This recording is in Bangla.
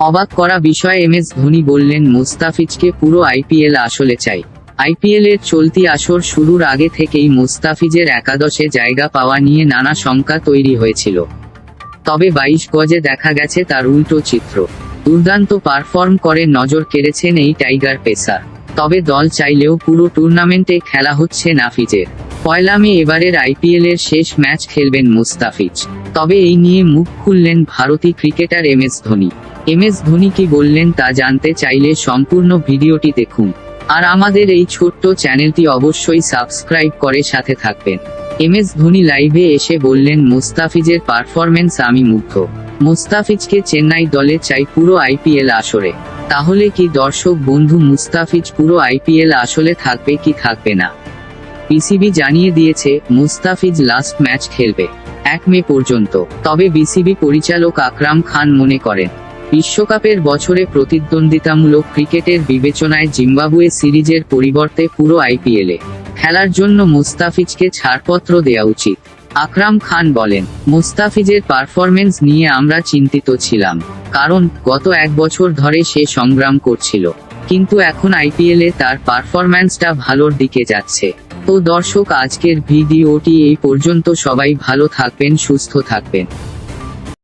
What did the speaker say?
অবাক করা বিষয় এম এস ধোনি বললেন, মুস্তাফিজকে পুরো আইপিএল আসলে চাই। আইপিএল এর চলতি আসর শুরুর আগে থেকেই মুস্তাফিজের একাদশে জায়গা পাওয়া নিয়ে নানা শঙ্কা তৈরি হয়েছিল। তবে বাইশ গজে দেখা গেছে তার উল্টো চিত্র। দুর্দান্ত পারফর্ম করে নজর কেড়েছেন এই টাইগার পেসার। তবে দল চাইলেও পুরো টুর্নামেন্টে খেলা হচ্ছে নাফিজের। পয়লা মে এবারের আইপিএল এর শেষ ম্যাচ খেলবেন মুস্তাফিজ। তবে এই নিয়ে মুখ খুললেন Bharati cricketer M S Dhoni. M S Dhoni কি বললেন, তা জানতে চাইলে সম্পূর্ণ ভিডিওটি দেখুন। আর আমাদের এই ছোট্ট চ্যানেলটি অবশ্যই সাবস্ক্রাইব করে সাথে থাকবেন। এম এস ধোনি লাইভে এসে বললেন, মুস্তাফিজের পারফরমেন্স আমি মুগ্ধ। মুস্তাফিজকে চেন্নাই দলে চাই পুরো আইপিএল আসরে। তাহলে কি দর্শক বন্ধু মুস্তাফিজ পুরো আইপিএল আসলে থাকবে কি থাকবে না? বিসিবি জানিয়ে দিয়েছে, মুস্তাফিজ লাস্ট ম্যাচ খেলবে। এক মে পর্যন্ত। তবে বিসিবি পরিচালক আকরাম খান মনে করেন বিশ্বকাপের বছরে প্রতিদ্বন্দ্বিতামূলক ক্রিকেটের বিবেচনায় জিম্বাবুয়ে সিরিজের পরিবর্তে পুরো আইপিএলে খেলার জন্য মুস্তাফিজকে ছাড়পত্র দেওয়া উচিত। আকরাম খান বলেন, মুস্তাফিজের পারফরমেন্স নিয়ে আমরা চিন্তিত ছিলাম, কারণ গত এক বছর ধরে সে সংগ্রাম করছিল। কিন্তু এখন আইপিএলে তার পারফরম্যান্সটা ভালোর দিকে যাচ্ছে। তো দর্শক, আজকের ভিডিওটি এই পর্যন্ত। সবাই ভালো থাকবেন, সুস্থ থাকবেন।